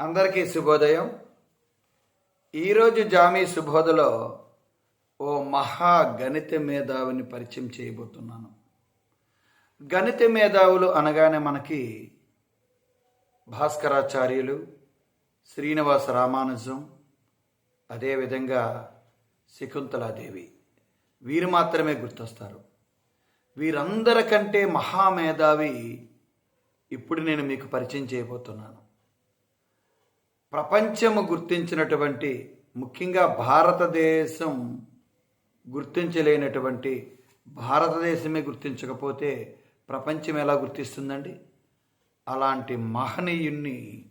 అందరికీ శుభోదయం. ఈరోజు జామీ శుభోదలో ఓ మహా గణిత మేధావిని పరిచయం చేయబోతున్నాను. గణిత మేధావులు అనగానే మనకి భాస్కరాచార్యులు శ్రీనివాస రామానుజం అదేవిధంగా శకుంతలాదేవి. వీరు మాత్రమే గుర్తొస్తారు. వీరందరికంటే మహామేధావి ఇప్పుడు నేను మీకు పరిచయం చేయబోతున్నాను. ప్రపంచము గుర్తించినటువంటి ముఖ్యంగా భారతదేశం గుర్తించలేనటువంటి భారతదేశమే గుర్తించకపోతే ప్రపంచం ఎలా గుర్తిస్తుందండి? అలాంటి మహనీయుణ్ణి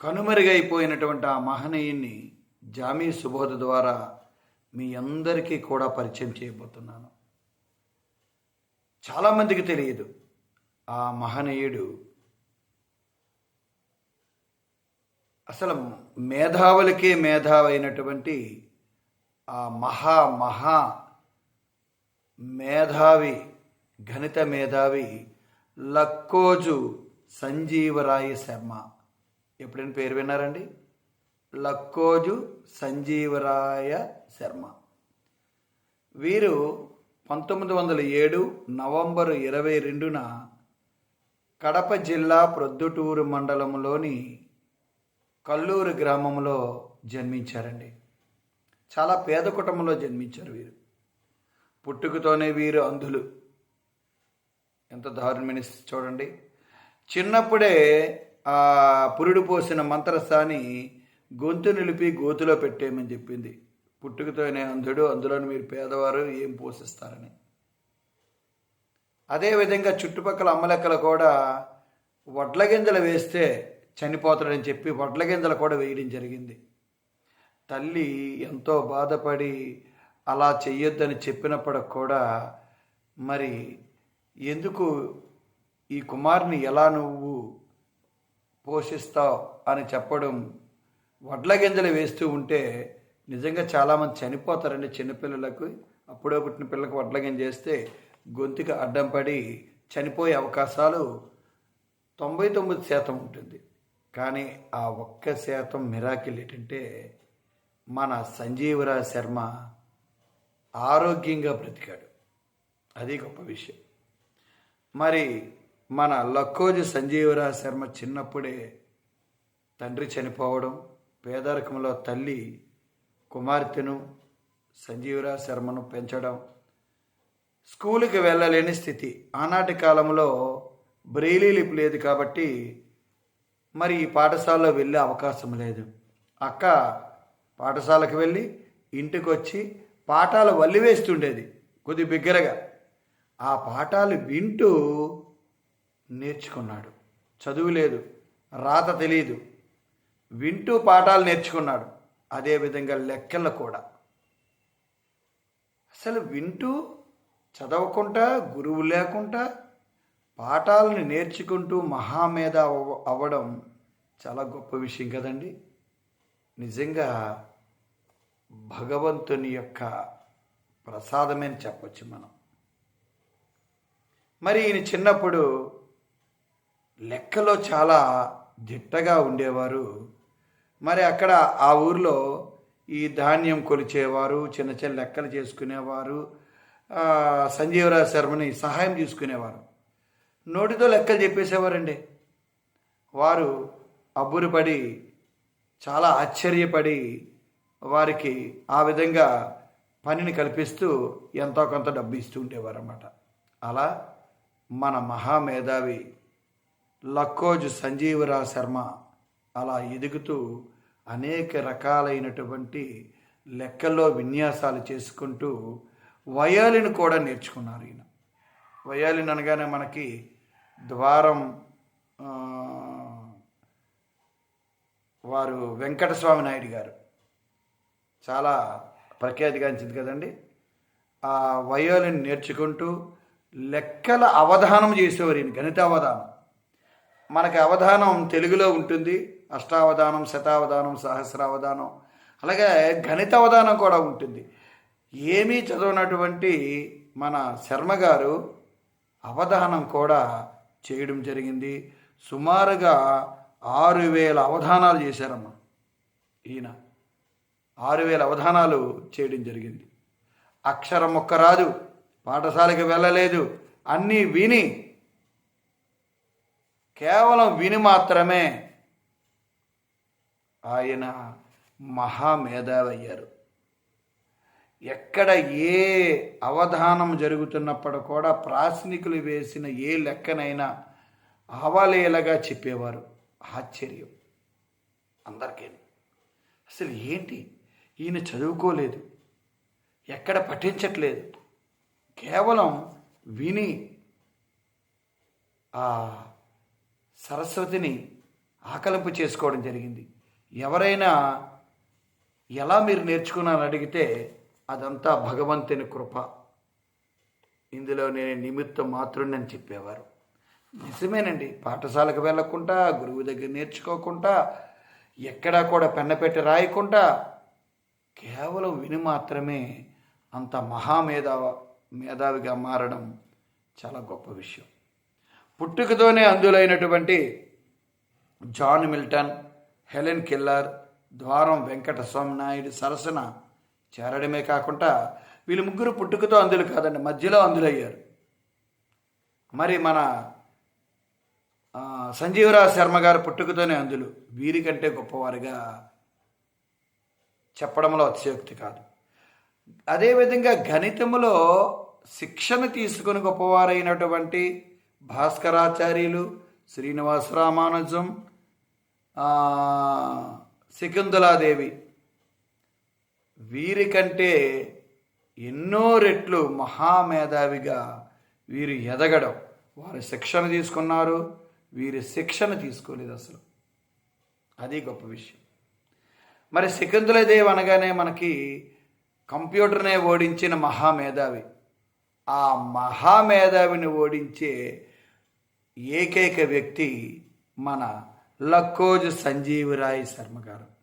కనుమరుగైపోయినటువంటి ఆ మహనీయుణ్ణి జామీ సుబోధ ద్వారా మీ అందరికీ కూడా పరిచయం చేయబోతున్నాను. చాలామందికి తెలియదు ఆ మహనీయుడు అసలు మేధావులకే మేధావైనటువంటి ఆ మహా మహా మేధావి గణిత మేధావి లక్కోజు సంజీవరాయ శర్మ. ఎప్పుడైనా పేరు విన్నారండి? లక్కోజు సంజీవరాయ శర్మ. వీరు పంతొమ్మిది వందల ఏడు నవంబర్ ఇరవై రెండున కడప జిల్లా ప్రొద్దుటూరు మండలంలోని కల్లూరు గ్రామంలో జన్మించారండి. చాలా పేద కుటుంబంలో జన్మించారు వీరు. పుట్టుకతోనే వీరు అంధులు. ఎంత దారుణమైన చూడండి. చిన్నప్పుడే ఆ పురుడు పోసిన మంత్రస్థాని గొంతు నిలిపి గోతులో పెట్టేయమని చెప్పింది. పుట్టుకతోనే అంధుడు అందులోని మీరు పేదవారు ఏం పోషిస్తారని. అదేవిధంగా చుట్టుపక్కల అమ్మలెక్కలు కూడా వడ్ల గింజలు వేస్తే చనిపోతాడని చెప్పి వడ్ల గింజలు కూడా వేయడం జరిగింది. తల్లి ఎంతో బాధపడి అలా చెయ్యొద్దని చెప్పినప్పుడు కూడా మరి ఎందుకు ఈ కుమార్ని ఎలా నువ్వు పోషిస్తావు అని చెప్పడం వడ్ల గింజలు వేస్తూ ఉంటే నిజంగా చాలామంది చనిపోతారండి చిన్నపిల్లలకు. అప్పుడే పుట్టిన పిల్లలకు వడ్ల గింజ వేస్తే గొంతుకి అడ్డం పడి చనిపోయే అవకాశాలు తొంభై తొమ్మిది శాతం ఉంటుంది. కానీ ఆ ఒక్క శాతం మిరాకిల్ ఏంటంటే మన సంజీవరాజ్ శర్మ ఆరోగ్యంగా బ్రతికాడు. అది గొప్ప విషయం. మరి మన లక్కోజు సంజీవరాజ్ శర్మ చిన్నప్పుడే తండ్రి చనిపోవడం పేదరికంలో తల్లి కుమార్తెను సంజీవరాజ్ శర్మను పెంచడం స్కూలుకి వెళ్ళలేని స్థితి. ఆనాటి కాలంలో బ్రెయిలీ లిపి లేదు కాబట్టి మరి ఈ పాఠశాలలో వెళ్ళే అవకాశం లేదు. అక్క పాఠశాలకు వెళ్ళి ఇంటికి వచ్చి పాఠాలు వల్లివేస్తుండేది కొద్ది బిగ్గరగా. ఆ పాఠాలు వింటూ నేర్చుకున్నాడు. చదువు లేదు రాత తెలియదు వింటూ పాఠాలు నేర్చుకున్నాడు. అదేవిధంగా లెక్కలు కూడా. అసలు వింటూ చదవకుండా గురువు లేకుండా పాఠాలను నేర్చుకుంటూ మహామేధ అవ్వడం చాలా గొప్ప విషయం కదండి. నిజంగా భగవంతుని యొక్క ప్రసాదమే అని చెప్పొచ్చు మనం. మరి ఈయన చిన్నప్పుడు లెక్కలో చాలా దిట్టగా ఉండేవారు. మరి అక్కడ ఆ ఊర్లో ఈ ధాన్యం కొలిచేవారు చిన్న చిన్న లెక్కలు చేసుకునేవారు ఆ, సంజీవరావు శర్మని సహాయం తీసుకునేవారు. నోటితో లెక్కలు చెప్పేసేవారండి. వారు అబ్బురుపడి చాలా ఆశ్చర్యపడి వారికి ఆ విధంగా పనిని కల్పిస్తూ ఎంతో కొంత డబ్బు ఇస్తూ ఉండేవారన్నమాట. అలా మన మహామేధావి లక్కోజు సంజీవరావు శర్మ అలా ఎదుగుతూ అనేక రకాలైనటువంటి లెక్కల్లో విన్యాసాలు చేసుకుంటూ వయాలిన్ కూడా నేర్చుకున్నారు ఈయన. వయాలిన్ అనగానే మనకి ద్వారం వారు వెంకటస్వామి నాయుడు గారు. చాలా ప్రఖ్యాతిగాంచింది కదండి. ఆ వయోలిన్ నేర్చుకుంటూ లెక్కల అవధానం చేసేవారు ఈయన గణిత అవధానం. మనకి అవధానం తెలుగులో ఉంటుంది. అష్టావధానం శతావధానం సహస్రావధానం. అలాగే గణిత అవధానం కూడా ఉంటుంది. ఏమీ చదవనటువంటి మన శర్మ గారు అవధానం కూడా చేయడం జరిగింది. సుమారుగా ఆరు వేల అవధానాలు చేశారమ్మ ఈయన. ఆరు వేల అవధానాలు చేయడం జరిగింది. అక్షరం ఒక్క రాదు పాఠశాలకు వెళ్ళలేదు అన్నీ విని కేవలం విని మాత్రమే ఆయన మహామేధావి అయ్యారు. ఎక్కడ ఏ అవధానం జరుగుతున్నప్పుడు కూడా ప్రాసనికులు వేసిన ఏ లెక్కనైనా అవలేలగా చెప్పేవారు. ఆశ్చర్యం. అందరికీ అసలు ఏంటి? ఈయన చదువుకోలేదు. ఎక్కడ పఠించట్లేదు. కేవలం విని ఆ సరస్వతిని ఆకలింపు చేసుకోవడం జరిగింది. ఎవరైనా ఎలా మీరు నేర్చుకున్నారని అడిగితే అదంతా భగవంతుని కృప. ఇందులో నేను నిమిత్తం మాత్రుడని చెప్పేవారు. నిజమేనండి. పాఠశాలకు వెళ్ళకుండా గురువు దగ్గర నేర్చుకోకుండా ఎక్కడా కూడా పెన్న పెట్టి రాయకుండా కేవలం విని మాత్రమే అంత మహామేధావ మేధావిగా మారడం చాలా గొప్ప విషయం. పుట్టుకతోనే అందులైనటువంటి John Milton Helen Keller Dwaram Venkata Swaminaidu సరసన చేరడమే కాకుండా వీళ్ళు ముగ్గురు పుట్టుకతో అందులు కాదండి మధ్యలో అందులయ్యారు. మరి మన సంజీవరాజ్ సంజీవరావు శర్మ గారు పుట్టుకతోనే అందులు. వీరికంటే గొప్పవారిగా చెప్పడంలో అతిశయోక్తి కాదు. అదేవిధంగా గణితములో శిక్షణ తీసుకుని గొప్పవారైనటువంటి భాస్కరాచార్యులు శ్రీనివాస రామానుజం ఆ, శకుంతలాదేవి వీరికంటే ఎన్నో రెట్లు మహామేధావిగా వీరు ఎదగడం. వారు శిక్షణ తీసుకున్నారు. వీరి శిక్షణ తీసుకోలేదు అసలు. అది గొప్ప విషయం. మరి శకుంతలదేవి అనగానే మనకి కంప్యూటర్నే ఓడించిన మహామేధావి. ఆ మహామేధావిని ఓడించే ఏకైక వ్యక్తి మన లక్కోజు సంజీవరాయ్ శర్మ గారు.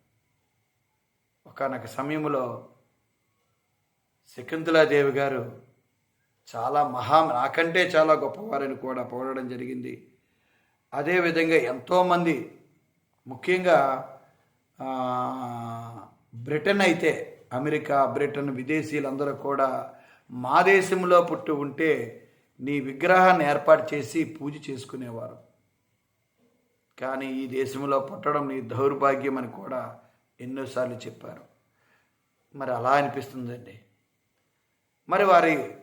ఒకనొక సమయంలో శకుంతలాదేవి గారు చాలా మహా నాకంటే చాలా గొప్పవారని కూడా పోడడం జరిగింది. అదేవిధంగా ఎంతోమంది ముఖ్యంగా బ్రిటన్ అయితే అమెరికా బ్రిటన్ విదేశీయులందరూ కూడా మా దేశంలో పుట్టి ఉంటే నీ విగ్రహాన్ని ఏర్పాటు చేసి పూజ చేసుకునేవారు. కానీ ఈ దేశంలో పుట్టడం నీ దౌర్భాగ్యం అని కూడా ఎన్నోసార్లు చెప్పారు. మరి అలా అనిపిస్తుందండి. మరి వారి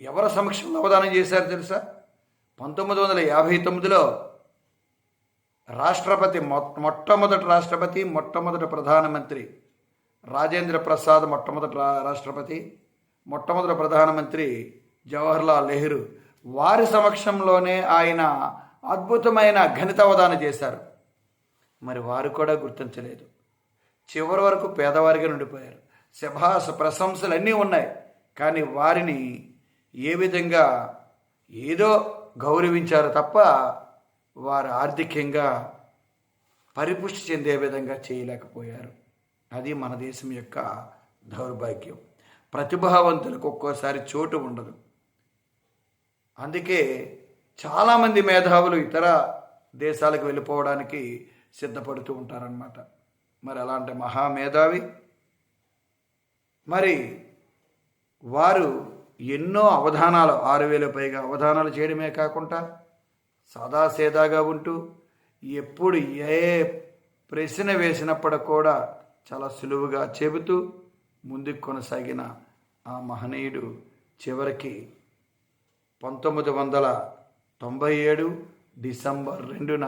ఎవరి సమక్షంలో అవధానం చేశారు తెలుసా? పంతొమ్మిది వందల యాభై తొమ్మిదిలో రాష్ట్రపతి మొ- మొట్టమొదటి రాష్ట్రపతి మొట్టమొదటి ప్రధానమంత్రి రాజేంద్ర ప్రసాద్ మొట్టమొదటి రాష్ట్రపతి మొట్టమొదటి ప్రధానమంత్రి జవహర్లాల్ నెహ్రూ వారి సమక్షంలోనే ఆయన అద్భుతమైన ఘనిత అవధానం చేశారు. మరి వారు కూడా గుర్తించలేదు. చివరి వరకు పేదవారిగా ఉండిపోయారు. శభాస ప్రశంసలు అన్నీ ఉన్నాయి. కానీ వారిని ఏ విధంగా ఏదో గౌరవించారు తప్ప వారు ఆర్థికంగా పరిపుష్టి చెందే విధంగా చేయలేకపోయారు. అది మన దేశం యొక్క దౌర్భాగ్యం. ప్రతిభావంతులకు ఒక్కోసారి చోటు ఉండదు. అందుకే చాలామంది మేధావులు ఇతర దేశాలకు వెళ్ళిపోవడానికి సిద్ధపడుతూ ఉంటారన్నమాట. మరి అలాంటి మహామేధావి. మరి వారు ఎన్నో అవధానాలు ఆరు వేల పైగా అవధానాలు చేయడమే కాకుండా సాదాసేదాగా ఉంటూ ఎప్పుడు ఏ ప్రశ్న వేసినప్పుడు కూడా చాలా సులువుగా చెబుతూ ముందుకు కొనసాగిన ఆ మహనీయుడు చివరికి పంతొమ్మిది వందల తొంభై ఏడు డిసెంబర్ రెండున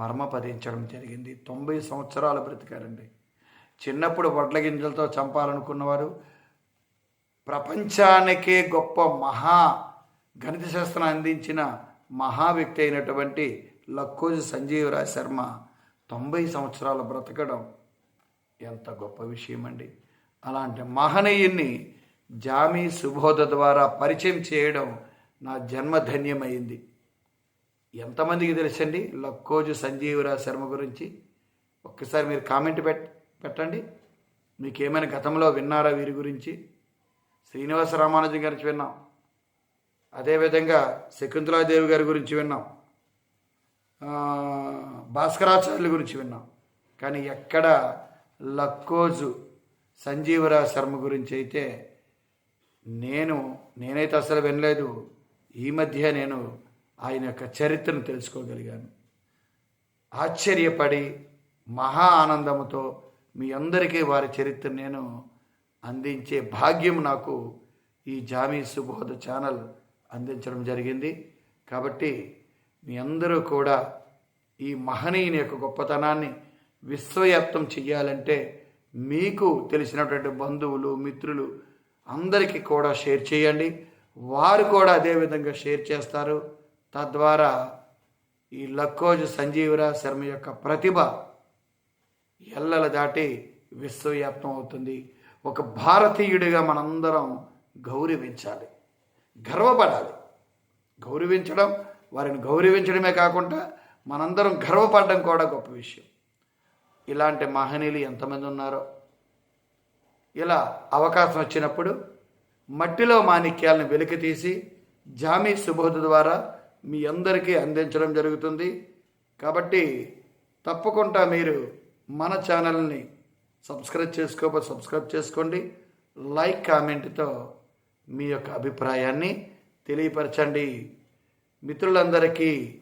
పరమపదించడం జరిగింది. తొంభై సంవత్సరాలు బ్రతికారండి. చిన్నప్పుడు వడ్ల గింజలతో చంపాలనుకున్నవారు ప్రపంచానికే గొప్ప మహా గణిత శాస్త్రం అందించిన మహా వ్యక్తి అయినటువంటి లక్కోజు సంజీవరాజ్ శర్మ తొంభై సంవత్సరాలు బ్రతకడం ఎంత గొప్ప విషయం అండి అలాంటి మహనీయుణ్ణి జామీ సుబోధ ద్వారా పరిచయం చేయడం నా జన్మధన్యమైంది. ఎంతమందికి తెలుసండి? లక్కోజు సంజీవరాజ్ శర్మ గురించి. ఒక్కసారి మీరు కామెంట్ పెట్ పెట్టండి. మీకు ఏమైనా గతంలో విన్నారా వీరి గురించి? శ్రీనివాస రామానుజం గురించి విన్నాం. అదేవిధంగా శకుంతలాదేవి గారి గురించి విన్నాం. భాస్కరాచార్యుల గురించి విన్నాం. కానీ ఎక్కడ లక్కోజు సంజీవరావు శర్మ గురించి అయితే నేను నేనైతే అసలు వినలేదు. ఈ మధ్య నేను ఆయన యొక్క చరిత్రను తెలుసుకోగలిగాను. ఆశ్చర్యపడి మహా ఆనందముతో మీ అందరికీ వారి చరిత్ర నేను అందించే భాగ్యం నాకు ఈ జామీ సుబోధ ఛానల్ అందించడం జరిగింది. కాబట్టి మీ అందరూ కూడా ఈ మహనీయుని యొక్క గొప్పతనాన్ని విశ్వవ్యాప్తం చెయ్యాలంటే మీకు తెలిసినటువంటి బంధువులు మిత్రులు అందరికీ కూడా షేర్ చేయండి. వారు కూడా అదేవిధంగా షేర్ చేస్తారు. తద్వారా ఈ లక్కోజు సంజీవరా శర్మ యొక్క ప్రతిభ ఎల్లల దాటి విశ్వవ్యాప్తం అవుతుంది. ఒక భారతీయుడిగా మనందరం గౌరవించాలి గర్వపడాలి. గౌరవించడం వారిని గౌరవించడమే కాకుండా మనందరం గర్వపడడం కూడా గొప్ప విషయం. ఇలాంటి మహనీయులు ఎంతమంది ఉన్నారో ఇలా అవకాశం వచ్చినప్పుడు మట్టిలో మాణిక్యాలను వెలికి తీసి జామీ సుబోధ ద్వారా మీ అందరికీ అందించడం జరుగుతుంది. కాబట్టి తప్పకుండా మీరు మన ఛానల్ని సబ్స్క్రైబ్ చేసుకోకపోతే సబ్స్క్రైబ్ చేసుకోండి. లైక్ కామెంట్తో మీ యొక్క అభిప్రాయాన్ని తెలియపరచండి. మిత్రులందరికీ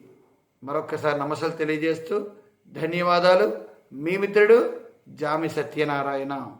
మరొకసారి నమస్కారం తెలియజేస్తూ ధన్యవాదాలు. మీ మిత్రుడు జామి సత్యనారాయణ.